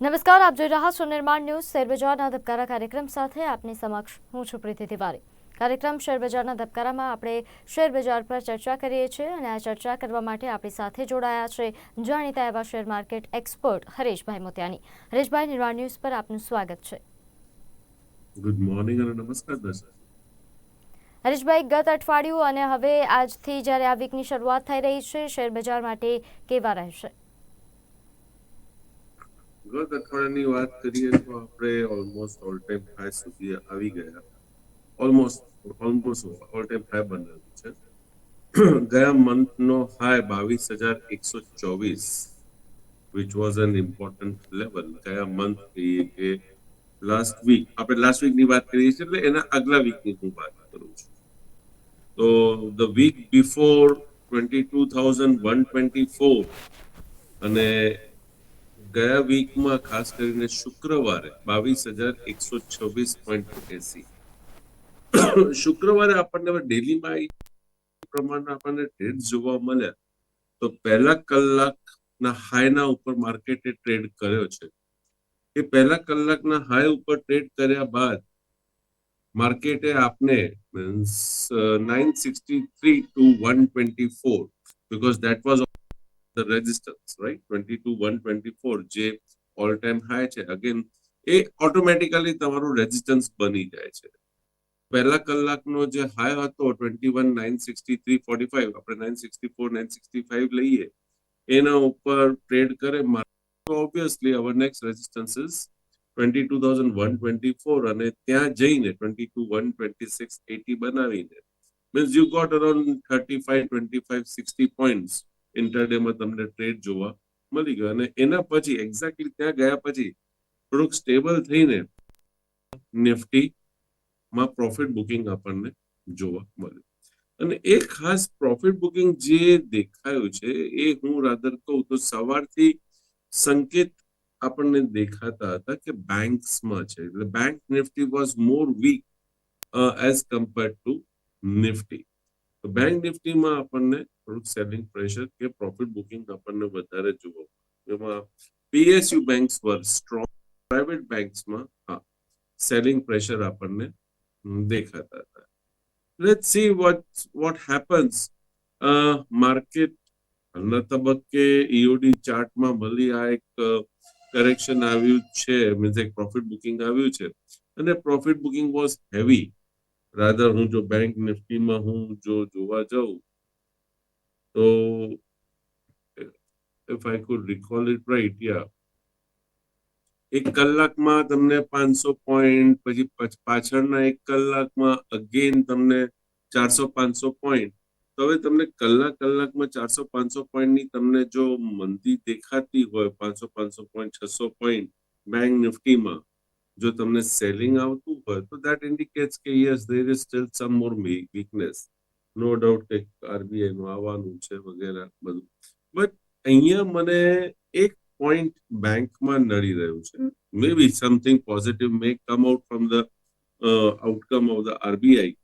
નમસ્કાર આપ જોઈ રહ્યા છો નિર્માણ ન્યૂઝ શેરબજારના ધબકારા કાર્યક્રમ સાથે આપની સમક્ષ હું છું પ્રીતિ તિવારી. કાર્યક્રમ શેરબજારના ધબકારામાં આપણે શેરબજાર પર ચર્ચા કરીએ છીએ અને આ ચર્ચા કરવા માટે આપણી સાથે જોડાયા છે જાણીતા એવા share market expert Hareshbhai મોતિયાની. Hareshbhai નિર્માણ ન્યૂઝ પર આપનું સ્વાગત છે. ગુડ મોર્નિંગ અને નમસ્કાર દર્શક. હરેશભાઈ ગત અઠવાડિયું અને હવે આજથી જ્યારે આ વીકની શરૂઆત થઈ રહી છે શેરબજાર માટે કેવા રહેશે? ગત અઠવાડિયાની વાત કરીએ તો આપણે ઓલમોસ્ટ ઓલ ટાઈમ હાઈ સુધી આવી ગયા. Almost almost all time high બનાવ્યું છે. ગયા મંથનો હાઈ બાવીસ હજાર એકસો ચોવીસ which was an important level ગયા મંથ કહીએ કે લાસ્ટ વીક આપણે લાસ્ટ વીકની વાત કરીએ છીએ એટલે એના આગલા વીકની હું વાત કરું છું. તો the week before twenty two thousand one twenty four અને ગયા વીકમાં ખાસ કરીને શુક્રવારે બાવીસ હજાર એકસો છવ્વીસ પોઈન્ટ એસી. શુક્રવારે આપણને ડેલીમાં પ્રમાણમાં આપણને ટ્રેડ જોવા મળ્યા. તો પહેલા કલાકના હાઈના ઉપર માર્કેટે ટ્રેડ કર્યો છે. એ પહેલા કલાકના હાઈ ઉપર ટ્રેડ કર્યા બાદ માર્કેટે આપને means nine sixty three two one twenty four because that was the resistance, right? 22, 124, જે ઓલ ટાઈમ હાઈ છે. અગેન એ ઓટોમેટિકલી તમારું રેઝિસ્ટન્સ બની જાય છે. પહેલા કલાકનો જે હાઈ હતો twenty one nine sixty three forty five આપણે nine sixty four nine sixty five લઈએ એના ઉપર ટ્રેડ કરે obviously our next resistance is twenty two thousand one twenty four અને ત્યાં જઈને twenty two one twenty six at બનાવીને means you got around thirty five twenty five sixty points ઇન્ટરડેમાં તમને trade જોવા મળી ગયો. અને એના પછી એક્ઝેક્ટલી ત્યાં ગયા પછી થોડુંક સ્ટેબલ થઈને નિફ્ટી પ્રોફિટ બુકિંગ આપણને જોવા મળ્યું. અને એ ખાસ પ્રોફિટ બુકિંગ જે દેખાયું છે એ હું રાધર કહું તો સવારથી સંકેત આપણને દેખાતા હતા કે બેંક્સમાં છે. એટલે bank Nifty was more weak as compared to Nifty તો બેંક નિફ્ટીમાં આપણને થોડુંક સેલિંગ પ્રેશર કે પ્રોફિટ બુકિંગ આપણને વધારે જોવા એમાં પીએસયુ બેંક્સ પર સ્ટ્રોંગ પ્રાઇવેટ બેંક્સમાં હા સેલિંગ પ્રેશર આપણને દેખાતા હતા. Let see what what happens market હાલના તબક્કે ઈઓડી ચાર્ટમાં ભલી આ એક કરેક્શન આવ્યું છે મીન્સ એક પ્રોફિટ બુકિંગ આવ્યું છે. અને profit booking was heavy rather હું જો બેંક નિફ્ટીમાં હું જો જોવા જાઉં તો if I could recall it right, yeah. એક કલાકમાં તમને પાંચસો પોઈન્ટ પછી પછ- પાછળના એક કલાકમાં અગેન તમને ચારસો પાંચસો પોઈન્ટ તો હવે તમને કલાક કલાકમાં ચારસો પાંચસો પોઈન્ટની તમને જો મંદી દેખાતી હોય પાંચસો પાંચસો પોઈન્ટ છસો પોઈન્ટ બેંક નિફ્ટીમાં જો તમને સેલિંગ આવતું હોય તો દેટ ઇન્ડિકેટ્સ કે yes there is still some more weakness no doubt કે આરબીઆઈ નું આવવાનું છે વગેરે બધું. બટ અહીંયા મને એક પોઈન્ટ બેંકમાં નડી રહ્યું છે. May be something positive may come out from the outcome of the RBI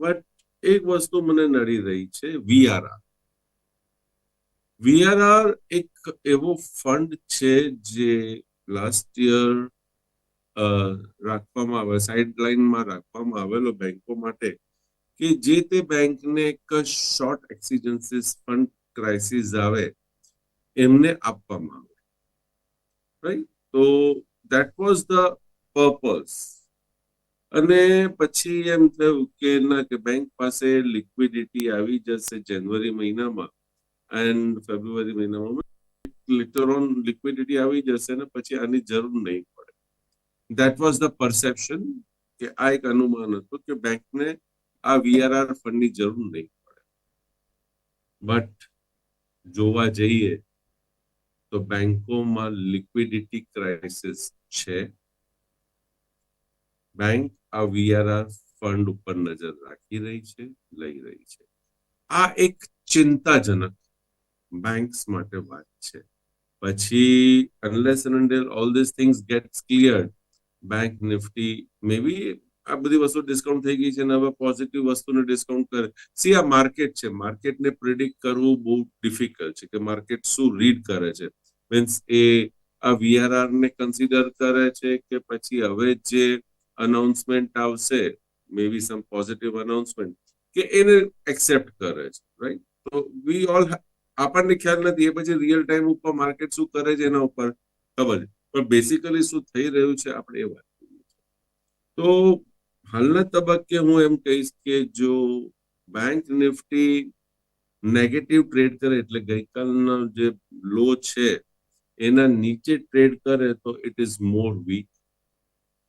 but એક વસ્તુ મને નડી રહી છે વીઆરઆર વીઆરઆર એક એવો ફંડ છે જે લાસ્ટ યર રાખવામાં આવે સાઇડ લાઇનમાં રાખવામાં આવેલો બેંકો માટે કે જે તે બેંકને એક શોર્ટ એક્સિજન્સીસ ફંડ ક્રાઇસિસ આવે, એમને આપવામાં આવે. રાઈટ તો દેટ વોઝ ધ પર્પઝ અને પછી એમ થયું કે ના, કે બેંક પાસે લિક્વિડિટી આવી જશે જાન્યુઆરી મહિનામાં એન્ડ ફેબ્રુઆરી મહિનામાં લેટર ઓન લિક્વિડિટી આવી જશે ને પછી આની જરૂર નહીં પડે. દેટ વોઝ ધ પરસેપ્શન કે આ એક અનુમાન હતું કે બેંકને આ વીઆરઆર ફંડની જરૂર નહીં પડે. બટ જોવા જઈએ તો બેંકોમાં લિક્વિડિટી ક્રાઇસિસ છે. બેંક આ વીઆરઆર ફંડ ઉપર નજર રાખી રહી છે, લઈ રહી છે. આ એક ચિંતાજનક બેંક્સ માટે વાત છે. પછી unless and all this things gets clear Bank Nifty મે આ બધી વસ્તુ ડિસ્કાઉન્ટ થઈ ગઈ છે અને હવે પોઝિટિવ વસ્તુને ડિસ્કાઉન્ટ કરે. સી આ માર્કેટ છે. માર્કેટને પ્રિડિક્ટ કરવું બહુ ડિફિકલ્ટ છે કે માર્કેટ શું રીડ કરે છે. મીન્સ એ આ વીઆરઆર ને કન્સિડર કરે છે કે પછી હવે જે અનાઉન્સમેન્ટ આવશે મે બી સમ પોઝિટિવ અનાઉન્સમેન્ટ કે એને એક્સેપ્ટ કરે છે રાઈટ તો વી ઓલ આપણને ખ્યાલ નથી, એ પછી રિયલ ટાઈમ ઉપર માર્કેટ શું કરે છે એના ઉપર ખબર છે. પણ બેસિકલી શું થઈ રહ્યું છે, આપણે એ વાત તો હાલના તબક્કે હું એમ કહીશ કે જો બેંક નિફ્ટી નેગેટિવ ટ્રેડ કરે એટલે ગઈકાલનો જે લો છે એના નીચે ટ્રેડ કરે તો it is more weak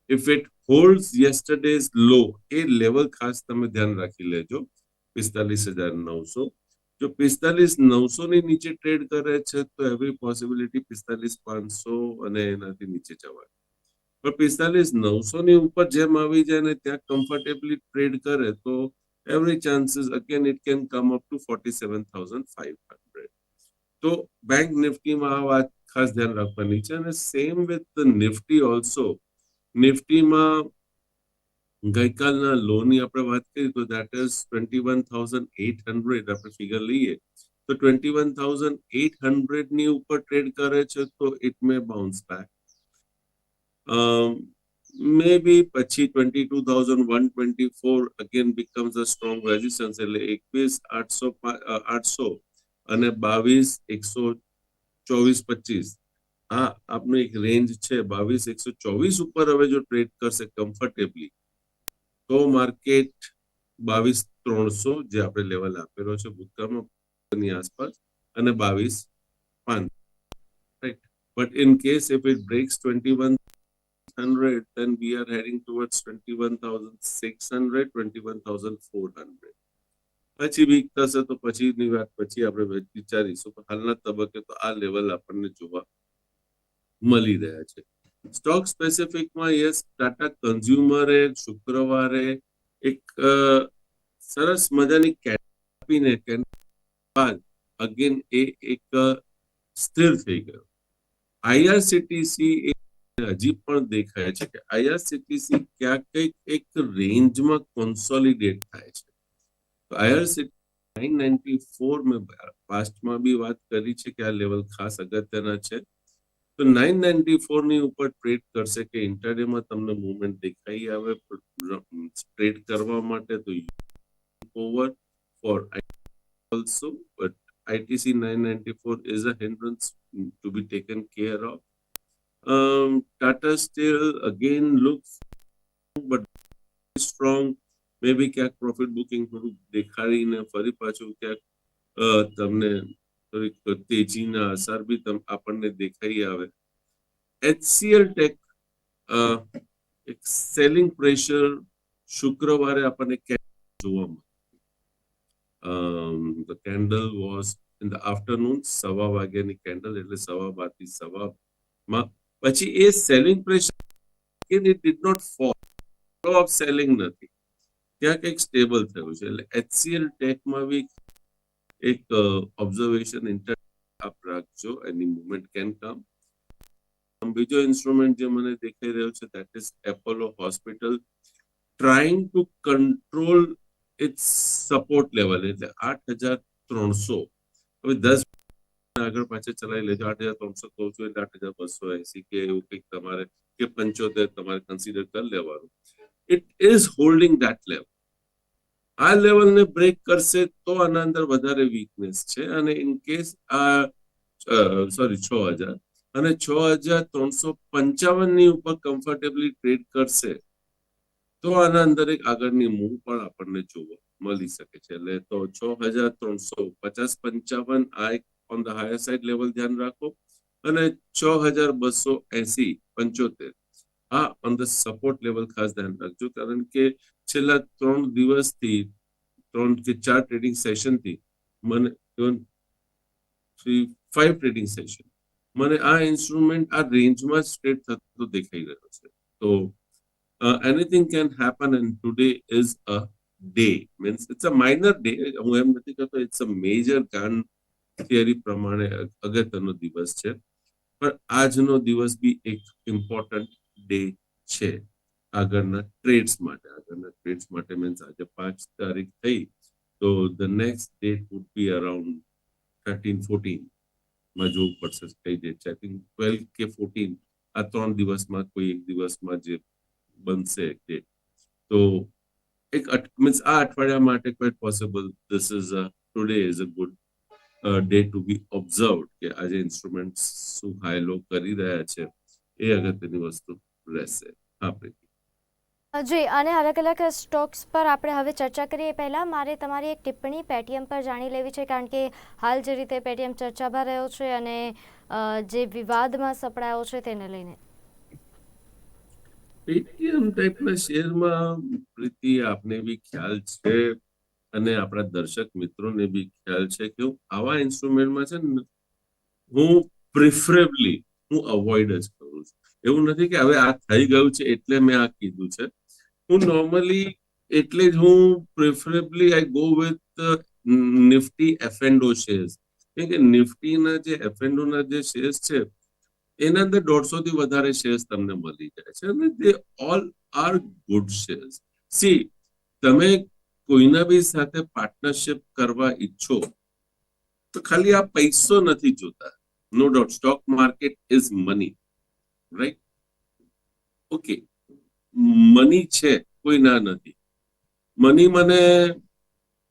if it holds yesterday's low A level ખાસ તમે ધ્યાન રાખી લેજો પિસ્તાલીસ હજાર નવસો જો પિસ્તાલીસ નવસો ની નીચે ટ્રેડ કરે છે તો એવરી પોસિબિલિટી પિસ્તાલીસ પાંચસો અને એનાથી નીચે જવાની પણ પિસ્તાલીસ નવસો ની ઉપર જેમ આવી જાય ને ત્યાં કમ્ફર્ટેબલી ટ્રેડ કરે, તો every chances again it can come up to forty seven thousand five hundred તો બેંક નિફ્ટીમાં આ વાત ખાસ ધ્યાન રાખવાની છે અને સેમ વિથ નિફ્ટી ઓલ્સો નિફ્ટીમાં ગઈકાલના લોની આપણે વાત કરી, તો that is twenty one thousand eight hundred આપણે ફિગર લઈએ, તો ટ્વેન્ટી વન થાઉઝન્ડ એટ હંડ્રેડની ઉપર ટ્રેડ કરે છે, તો it may bounce back maybe પછી twenty two thousand one twenty for again becomes a strong resistance. એટલે એકવીસ, આઠસો આઠસો અને બાવીસ, એકસો ચોવીસ, પચીસ. આ આપનું એક રેન્જ છે. બાવીસ, એકસો ચોવીસ ઉપર હવે જો ટ્રેડ કરશે કમ્ફર્ટેબલી તો માર્કેટ બાવીસ, ત્રણસો જે આપણે લેવલ આપેલો છે, ભૂતકાળમાં આસપાસ, અને બાવીસ, પાંચ. Right but in case if it breaks twenty one 100, then we are heading towards 21,600, 21,400. પછી વીક થશે તો પછી આપણે વિચારીશું પણ હાલના તબક્કે તો આ લેવલ આપણને જોવા મળી રહ્યા છે સ્ટોક સ્પેસિફિકમાં યસ ટાટા કન્ઝ્યુમરે શુક્રવારે એક સરસ મજાની candle આપીને બાદ અગેન એ એક સ્થિર થઈ ગયો આઈઆરસીટીસી હજી પણ દેખાય છે કે આઈઆરસીટીસી ક્યાંક કંઈક એક રેન્જમાં કોન્સોલિડેટ થાય છે. આઈઆરસીટી નાઇન નાઇન્ટી ફોર મેં પાસ્ટમાં બી વાત કરી છે કે આ લેવલ ખાસ અગત્યના છે. તો નાઇન નાઇન્ટી ફોરની ઉપર ટ્રેડ કરશે કે ઇન્ટરડેમાં તમને મુવમેન્ટ દેખાઈ આવે ટ્રેડ કરવા માટે તો over four also but ITC nine ninety four is a hindrance to be taken care of um, Tata still again looks but strong. Maybe ક્યાંક પ્રોફિટ બુકિંગ થોડુંક દેખાડીને ફરી પાછું ક્યાંક તમને થોડીક તેજીના અસર બી આપણને દેખાઈ આવે એચસીએલ ટેક એક સેલિંગ પ્રેશર શુક્રવારે આપણને જોવા મળ્યું the candle was in the afternoon સવા વાગ્યાની કેન્ડલ એટલે સવા બારથી સવા માં પછી એ selling pressure it did not fall off selling નથી. ત્યાં કંઈક સ્ટેબલ થયું છે. એટલે એચસીએલ ટેકમાં બી એક ઓબ્ઝર્વેશન ઇન્ટર આપ રાખજો. એની મુવમેન્ટ કેન કમ બીજો ઇન્સ્ટ્રુમેન્ટ જે મને દેખાઈ રહ્યો છે that is Apollo hospital trying to control its support level એટલે આઠ હજાર ત્રણસો. હવે દસ આગળ પાછળ ચલાવી લેજો. આઠ હજાર ત્રણસો કહું છું એટલે આઠ હજાર બસો એસી કે એવું કંઈક તમારે કે પંચોતેર તમારે કન્સિડર કરી લેવાનું. It is holding that level આ લેવલને બ્રેક કરશે તો આના અંદર વધારે વીકનેસ છે અને ઇન કેસ આ સોરી છ હજાર. અને છ હજાર ત્રણસો પંચાવનની ઉપર કમ્ફર્ટેબલી ટ્રેડ કરશે તો આના અંદર એક આગળની મૂવ પણ આપણને જોવા મળી શકે છે. એટલે તો છ હજાર ત્રણસો પચાસ પંચાવન આ એક on the higher side level ધ્યાન રાખો. અને છ હજાર બસો એસી પંચોતેર. આ ઓન ધ સપોર્ટ લેવલ ખાસ ધ્યાન રાખજો. કારણ કે છેલ્લા ત્રણ દિવસથી, ત્રણ કે ચાર ટ્રેડિંગ સેશનથી મને even three five trading session મને આ ઇન્સ્ટ્રુમેન્ટ આ રેન્જમાં જ ટ્રેડ થતો દેખાઈ રહ્યો છે. તો anything can happen and today is a day means it's a minor day હું એમ નથી કહેતો it's a major Gann theory પ્રમાણે અગત્યનો દિવસ છે. પણ આજનો દિવસ બી એક ઇમ્પોર્ટન્ટ ડે છે. આગળના ટ્રેડ્સ માટે, આગળના ટ્રેડ્સ માટે મીન્સ આજે પાંચ તારીખ થઈ, તો the next date would be around thirteen ફોર્ટીનમાં જોવું પડશે, કઈ ડેટ છે? આઈ થિંક ટ્વેલ્વ કે ફોર્ટીન આ ત્રણ દિવસમાં, કોઈ એક દિવસમાં જે બનશે ડેટ તો એક મીન્સ આ અઠવાડિયા માટે quite possible this is a today is a good day to be observed કે આજે ઇન્સ્ટ્રુમેન્ટ શું હાઈ લો કરી રહ્યા છે એ અગત્યની વસ્તુ રહેશે. હા પ્રીતિ. જી અને અલગ અલગ સ્ટોક્સ પર આપણે હવે ચર્ચા કરીએ. પહેલાં મારે તમારી એક ટિપ્પણી પેટીએમ પર જાણી લેવી છે કારણ કે હાલ જે રીતે પેટીએમ ચર્ચામાં રહ્યો છે અને જે વિવાદમાં સપડાયો છે તેને લઈને. પેટીએમ ટાઈપના શેરમાં પ્રીતિ આપને બી ખ્યાલ છે? અને આપણા દર્શક મિત્રોને બી ખ્યાલ છે કે હું આવા ઇન્સ્ટ્રુમેન્ટમાં છે ને હું પ્રિફરેબલી હું અવોઇડ જ કરું છું. એવું નથી કે હવે આ થઈ ગયું છે એટલે મેં આ કીધું છે. હું નોર્મલી એટલે જ હું preferably I go with Nifty F and O shares કેમ કે નિફ્ટીના જે એફએન્ડોના જે શેર્સ છે, એના અંદર દોઢસો થી વધારે શેર્સ તમને મળી જાય છે અને they all are good shares see તમે કોઈના બી સાથે પાર્ટનરશિપ કરવા ઈચ્છો, તો ખાલી આ પૈસો નથી જોતા. No doubt stock market is money right okay money છે, કોઈ ના નથી. મની મને,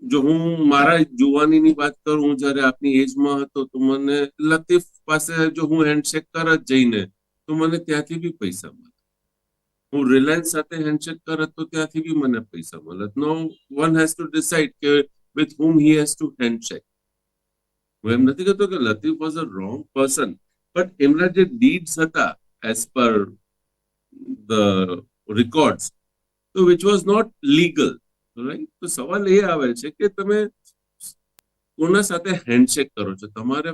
જો હું મારા જુવાનીની વાત કરું, હું જ્યારે આપની એજમાં હતો, તો મને લતીફ પાસે જો હું હેન્ડશેક કરત જઈને, તો મને ત્યાંથી બી પૈસા મળે. હું રિલાયન્સ સાથે હેન્ડશેક કરત તો ત્યાંથી બી મને પૈસા મળે. No one has to decide કે with whom he has to handshake હું એમ નથી કહેતો કે Latif was a wrong person but એમના જે ડીડ્સ હતા એઝ પર ધ રેકોર્ડ્સ તો which was not legal right તો સવાલ એ આવે છે કે તમે કોના સાથે હેન્ડશેક કરો છો? તમારે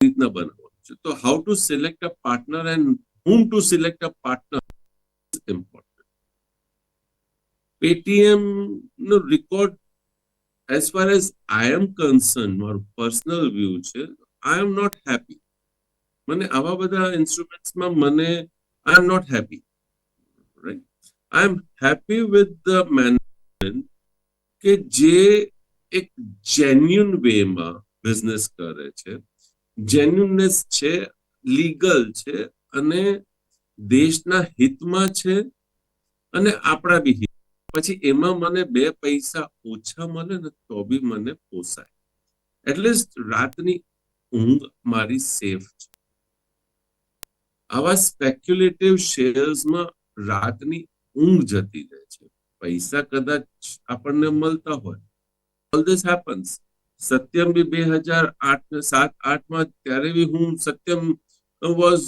રીતના બનાવવાનું છે. તો how to select a partner and whom to select a partner important Paytm no record as far as I am concern મારું પર્સનલ વ્યૂ છે આઈ એમ નોટ હેપી મને આવા બધા ઇન્સ્ટ્રુમેન્ટ્સમાં મને I am not happy right I am happy with the management કે જે એક જેન્યુન વેમાં બિઝનેસ કરે છે. જેન્યુનનેસ છે લીગલ છે અને દેશના હિતમાં છે અને આપણા બી હિત. પછી એમાં મને બે પૈસા ઓછા મળે ને તો બી મને પોસાય. એટલીસ્ટ રાતની ઊંઘ મારી સેફ છે. આવા સ્પેક્યુલેટિવ શેર્સમાં રાતની ઊંઘ જતી રહે છે. પૈસા કદાચ આપણને મળતા હોય. ઓલ ધીસ હેપન્સ સત્યમ બી બે હજાર આઠ સાત આઠમાં ત્યારે બી હું સત્યમ વોઝ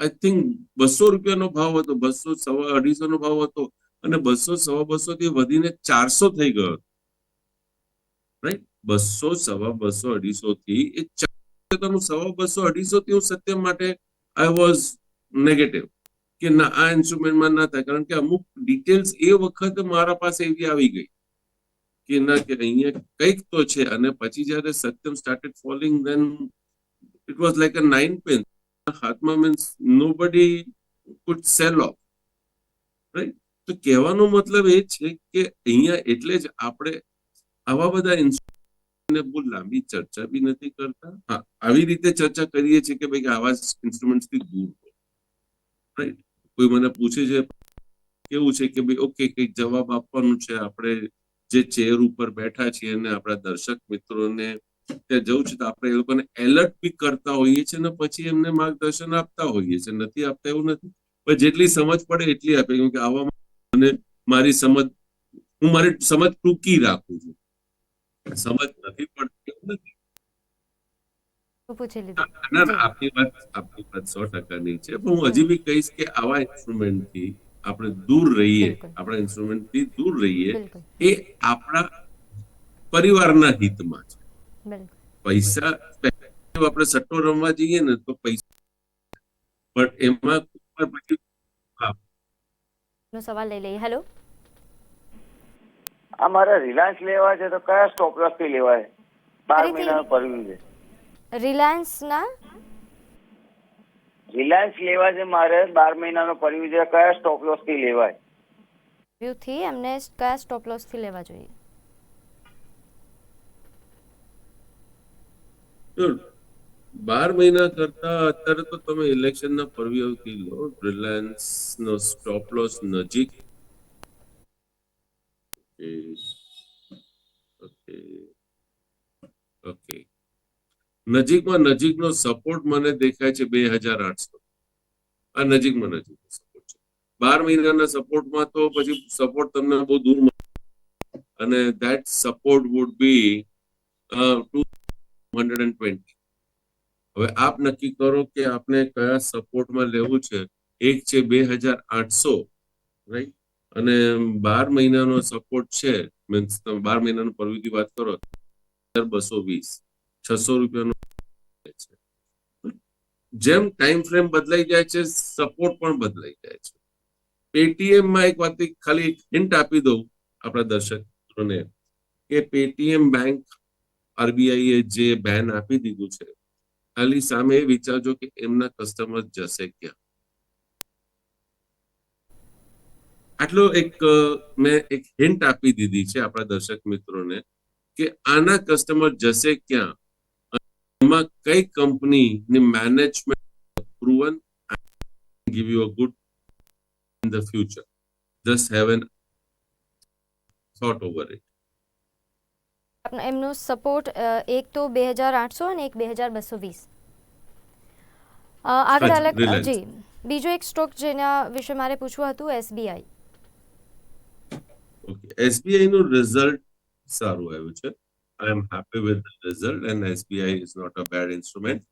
આઈ થિંક બસો રૂપિયાનો ભાવ હતો, બસો સવા અઢીસો નો ભાવ હતો અને બસો સવા બસો થી વધીને ચારસો થઈ ગયો રાઈટ બસો સવા બસો અઢીસો થી એ ચારસો સવા બસો અઢીસો થી હું સત્ય માટે આઈ વોઝ નેગેટિવ કે ના, આ ઇન્સ્ટ્રુમેન્ટમાં ના થાય, કારણ કે અમુક ડિટેલ્સ એ વખતે મારા પાસે એવી આવી ગઈ. કે ના, કે અહીંયા કંઈક તો છે, અને પછી જ્યારે Satyam started falling then it was like a nine pen હાથમાં means nobody could sell off right તો કહેવાનો મતલબ એ છે કે અહીંયા એટલે જ આપણે આવા બધા ઇન્સ્ટ્રુમેન્ટને બહુ લાંબી ચર્ચા બી નથી કરતા. હા, આવી રીતે ચર્ચા કરીએ છીએ કે ભાઈ આવા ઇન્સ્ટ્રુમેન્ટ્સથી દૂર હોય રાઈટ કોઈ મને પૂછે છે, કેવું છે કે ભાઈ ઓકે કંઈક જવાબ આપવાનું છે, આપણે જે ચેર ઉપર બેઠા છીએ અને આપણા દર્શક મિત્રોને ત્યાં જવું છે તો આપણે એ લોકોને એલર્ટ બી કરતા હોઈએ છીએ ને પછી એમને માર્ગદર્શન આપતા હોઈએ છીએ. નથી આપતા એવું નથી. પણ જેટલી સમજ પડે એટલી આપે. કેમ કે આવામાં મને મારી સમજ હું મારી સમજ ટૂંકી રાખું છું. સમજ નથી પડતી એવું નથી. ના ના આપની વાત આપની વાત સો ટકાની છે. પણ હું હજી બી કહીશ કે આવા ઇન્સ્ટ્રુમેન્ટથી આપણે દૂર રહીએ. આપણા ઇન્સ્ટ્રુમેન્ટથી દૂર રહીએ એ આપણા પરિવારના હિતમાં છે. પૈસા આપણે સટ્ટો રમવા જઈએ ને તો પૈસા. પણ એમાં પછી નો સવાલ લઈ લઈએ. હેલો આ મારે રિલાયન્સ લેવા છે તો કયા સ્ટોપ લોસથી લેવાય? બાર? મહિના પરવ્યુ છે. રિલાયન્સના? રિલાયન્સ લેવા છે મારે બાર મહિનાનો પરવ્યુ છે. કયા સ્ટોપ લોસથી લેવાય? વ્યૂથી એમને કયા સ્ટોપ લોસથી લેવા જોઈએ? બાર મહિના કરતા અત્યારે તો તમે ઇલેક્શનના પર્વ્યવથી લો રિલાયન્સ નો સ્ટોપ લોસ નજીક. ઓકે. નજીકમાં નજીકનો સપોર્ટ મને દેખાય છે બે હજાર આઠસો. આ નજીકમાં નજીકનો સપોર્ટ છે. બાર મહિનાના સપોર્ટમાં તો પછી સપોર્ટ તમને બહુ દૂર અને that support would be two hundred and twenty હવે આપ નક્કી કરો કે આપને કયા સપોર્ટમાં લેવું છે? એક છે બે હજાર આઠસો રાઈટ અને બાર મહિનાનો સપોર્ટ છે મીન્સ તમે બાર મહિનાનો પરવીથી વાત કરો બસો વીસ, છસો રૂપિયાનો છે. જેમ ટાઈમ ફ્રેમ બદલાઈ જાય છે સપોર્ટ પણ બદલાઈ જાય છે. પેટીએમમાં એક વાત ખાલી હિન્ટ આપી દઉં આપણા દર્શક મિત્રોને કે પેટીએમ બેંક આરબીઆઈ એ જે બેન આપી દીધું છે, ખાલી સામે એ વિચારજો કે એમના કસ્ટમર જશે ક્યાં આટલો એક, મેં એક હિન્ટ આપી દીધી છે આપણા દર્શક મિત્રોને કે આના કસ્ટમર જશે ક્યાં એમાં કઈ કંપનીની management proven give you a good in the future. Just have an thought over it. એમનો સપોર્ટ એક તો બે હજાર આઠસો અને એક બે હજાર બસો વીસ. આગળ અલગ જી બીજો એક સ્ટોક જેના વિશે મારે પૂછવું હતું એસબીઆઈ. એસબીઆઈ નું રિઝલ્ટ સારું આવ્યું છે. I am happy with the result and SBI is not a bad instrument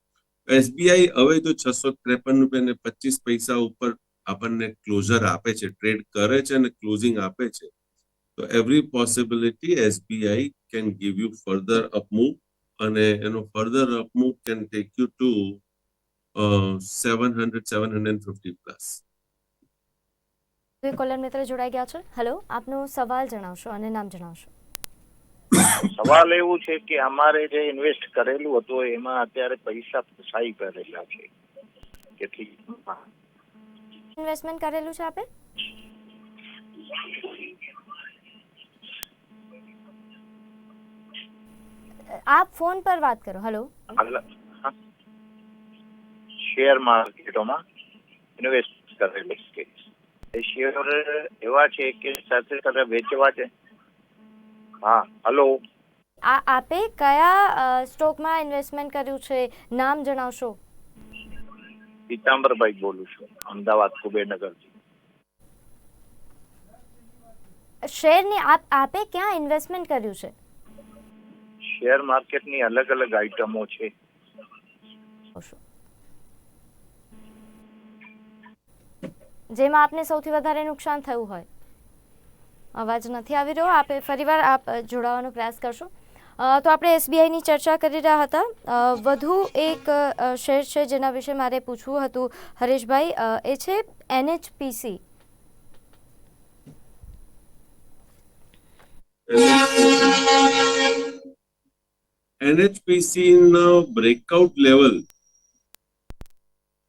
SBI હવે તો છસો ત્રેપન રૂપિયા ને પચીસ પૈસા ઉપર આપણને ક્લોઝર આપે છે ટ્રેડ કરે છે અને ક્લોઝિંગ આપે છે. તો every possibility SBI can give you further upmove અને એનો further upmove can take you to seven hundred seven hundred fifty plus caller મિત્ર જોડાઈ ગયા છે. હેલો આપનો સવાલ જણાવશો અને નામ જણાવશો. સવાલ એવું છે કે અમારે જે ઇન્વેસ્ટ કરેલું હતું એમાં અત્યારે પૈસા ફસાઈ કરેલા છે. કેટલી ઇન્વેસ્ટમેન્ટ કરેલું છે આપે? આપ ફોન પર વાત કરો. હેલો. શેર માર્કેટોમાં ઇન્વેસ્ટ કરેલી છે એ શેર એવા છે કે સાથે સાથે વેચવા છે. હા હલો આ આપે કયા સ્ટોકમાં ઇન્વેસ્ટમેન્ટ કર્યું છે? નામ જણાવશો. પીતાંબરભાઈ બોલું છું અમદાવાદ કુબેરનગરથી. શેરની આપ આપે ક્યાં ઇન્વેસ્ટમેન્ટ કર્યું છે? શેર માર્કેટની અલગ અલગ આઇટમો છે. જેમાં આપને સૌથી વધારે નુકસાન થયું હોય. અવાજ નથી આવી રહ્યો. આપે ફરીવાર આપ જોડાવાનો પ્રયાસ કરશો. અ, તો આપણે એસબીઆઈની ચર્ચા કરી રહ્યા હતા. વધુ એક શેર છે જેના વિશે મારે પૂછવું હતું હરેશભાઈ. એ છે એનએચપીસી NHPC નો breakout level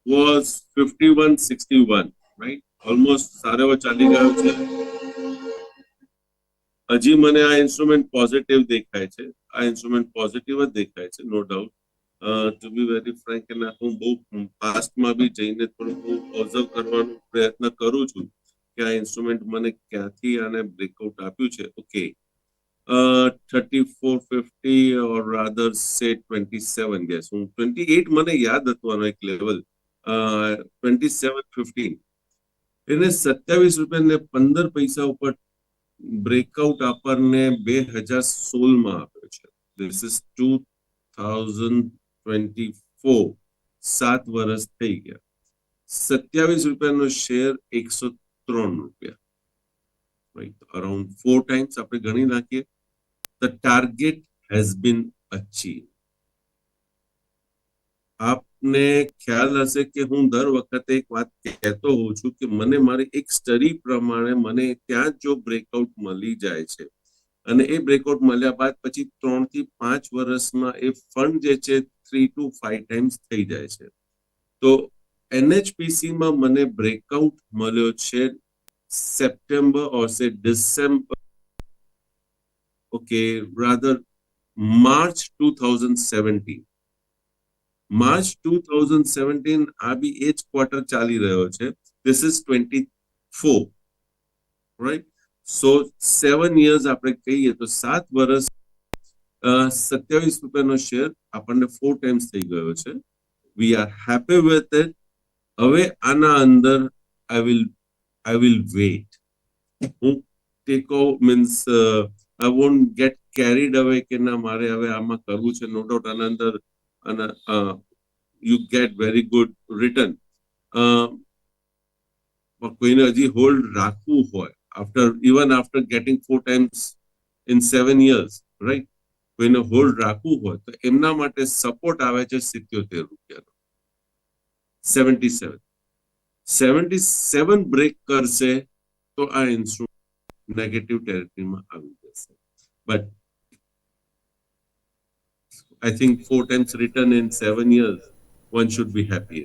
was 5161 right? Almost સારો એવો ચાલી ગયો છે. હજી મને આ ઇન્સ્ટ્રુમેન્ટ પોઝિટિવ દેખાય છે. આ ઇન્સ્ટ્રુમેન્ટ પોઝિટિવ જ દેખાય છે no doubt to be very frank અને હું બહુ પાસ્ટમાં બી જઈને થોડું બહુ ઓબ્ઝર્વ કરવાનો પ્રયત્ન કરું છું કે આ ઇન્સ્ટ્રુમેન્ટ મને ક્યાંથી આને બ્રેકઆઉટ આપ્યું છે. Okay uh, 3450 or rather say 27 guess. હું 28 મને યાદ હતું આનો એક લેવલ ટ્વેન્ટી સેવન ફિફ્ટીન એને સત્યાવીસ રૂપિયા ને પંદર પૈસા ઉપર બ્રેકઆઉટ આપણને બે હજાર સોળમાં આપ્યો છે. This ટ્વેન્ટી ફોર સાત વર્ષ થઈ ગયા. સત્યાવીસ રૂપિયાનો શેર એકસો ત્રણ રૂપિયા. રાઈટ અરાઉન્ડ ફોર ટાઈમ્સ આપણે ગણી નાખીએ. The target has been achieved. આપને ખ્યાલ હશે કે હું દર વખતે એક વાત કહેતો હોઉં છું કે મને મારી એક સ્ટડી પ્રમાણે મને ત્યાં જો બ્રેકઆઉટ મળી જાય છે અને એ બ્રેકઆઉટ મળ્યા બાદ પછી ત્રણથી પાંચ વર્ષમાં એ ફંડ જે છે થ્રી ટુ ફાઈવ ટાઈમ્સ થઈ જાય છે તો એનએચપીસી માં મને બ્રેકઆઉટ મળ્યો છે September or December okay, rather March 2017. March two thousand seventeen આ બી એ જ ક્વાર્ટર ચાલી રહ્યો છે. This is twenty four right so seven years આપણે કહીએ તો સાત વર્ષ સત્યાવીસ રૂપિયાનો શેર આપણને ફોર ટાઈમ્સ થઈ ગયો છે. We are happy with it હવે આના અંદર I will I will wait હું ટેકો means I won't get carried away કે ના, મારે હવે આમાં કરવું છે. નો ડાઉટ આના અંદર અને you get very good return કોઈને હજી હોલ્ડ રાખવું હોય after even after getting four times in seven years right કોઈને હોલ્ડ રાખવું હોય, તો એમના માટે સપોર્ટ આવે છે સિત્યોતેર રૂપિયાનો. Seventy seven seventy seven break કરશે, તો આ ઇન્સ્ટ્રુમેન્ટ નેગેટિવ ટેરિટરીમાં આવી જશે I think four times return in seven years, one should be happy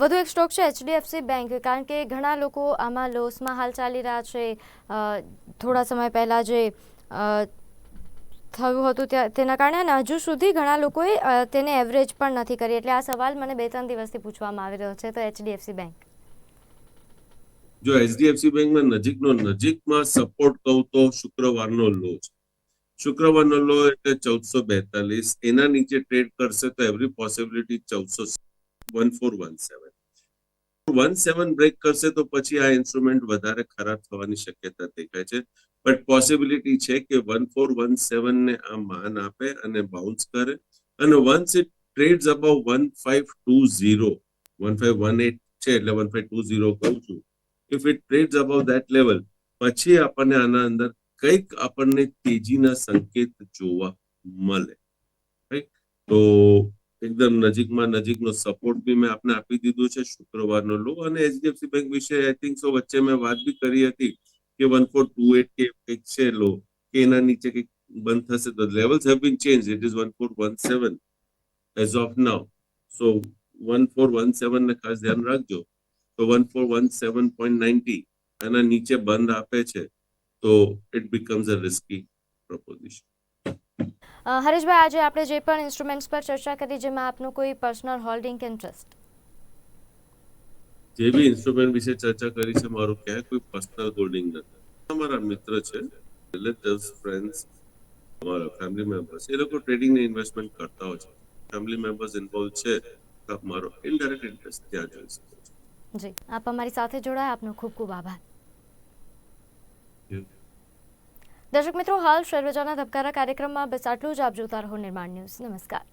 વધુ એક સ્ટોક છે એચડીએફસી બેંક કારણ કે ઘણા લોકો આમાં લોસમાં હાલ ચાલી રહ્યા છે. થોડા સમય પહેલાં જે થયું હતું તેના કારણે અને હજુ સુધી ઘણા લોકોએ તેને એવરેજ પણ નથી કરી. એટલે આ સવાલ મને બે ત્રણ દિવસથી પૂછવામાં આવી રહ્યો છે. તો એચડીએફસી બેંક. જો એચડીએફસી બેંકમાં નજીકનો નજીકમાં સપોર્ટ કહું તો શુક્રવારનો લો છે. શુક્રવારનો લો એટલે ચૌદસો બેતાલીસ, એના નીચે ટ્રેડ કરશે તો એવરી પોસિબિલિટી ચૌદસો one four one seven one seven break કરશે તો પછી આ ઇન્સ્ટ્રુમેન્ટ વધારે ખરાબ થવાની શક્યતા દેખાય છે. બટ પોસિબિલિટી છે કે વન ફોર વન સેવન ને આ માન આપે અને બાઉન્સ કરે. અને once it trades abou one five two zero one five one eight છે એટલે વન ફાઇવ ટુ ઝીરો કહું છું if it trades abou that level પછી આપણને આના અંદર કંઈક આપણને તેજીના સંકેત જોવા મળે. તો એકદમ નજીકમાં નજીકનો સપોર્ટ બી મેં આપને આપી દીધું છે, શુક્રવારનો લો. અને એચડીએફસી બેંક વિશે આઈ થિંક સો વચ્ચે મેં વાત બી કરી હતી કે વન ફોર ટુ એટ કે કંઈક છે લો, કે એના નીચે કંઈક બંધ થશે. તો levels have been change it is one four one seven as of now so one four one seven ને ખાસ ધ્યાન રાખજો. તો one four one seven point ninety એના નીચે બંધ આપે છે તો it becomes a risky proposition Hareshbhai આજે આપણે જે પણ ઇન્સ્ટ્રુમેન્ટ્સ પર ચર્ચા કરી જેમાં આપનું કોઈ પર્સનલ હોલ્ડિંગ ઇન્ટરેસ્ટ જે બી ઇન્સ્ટ્રુમેન્ટ વિશે ચર્ચા કરી છે મારું ક્યાંય કોઈ પર્સનલ હોલ્ડિંગ નથી. અમારા મિત્ર છે રિલેટિવ્સ ફ્રેન્ડ્સ અમારા ફેમિલી મેમ્બર્સ એ લોકો ટ્રેડિંગ ને ઇન્વેસ્ટમેન્ટ કરતા હોય છે. ફેમિલી મેમ્બર્સ ઇન્વોલ્વ છે મારો ઇનડાયરેક્ટ ઇન્ટરેસ્ટ ત્યાં જોઈ છો. જી, આપ અમારી સાથે જોડાયા, આપનો ખૂબ ખૂબ આભાર. દર્શક મિત્રો, હાલ શેરબજારના ધબકારા કાર્યક્રમમાં બસ આટલું જ. આપ જોતા રહો નિર્માણ ન્યૂઝ. નમસ્કાર.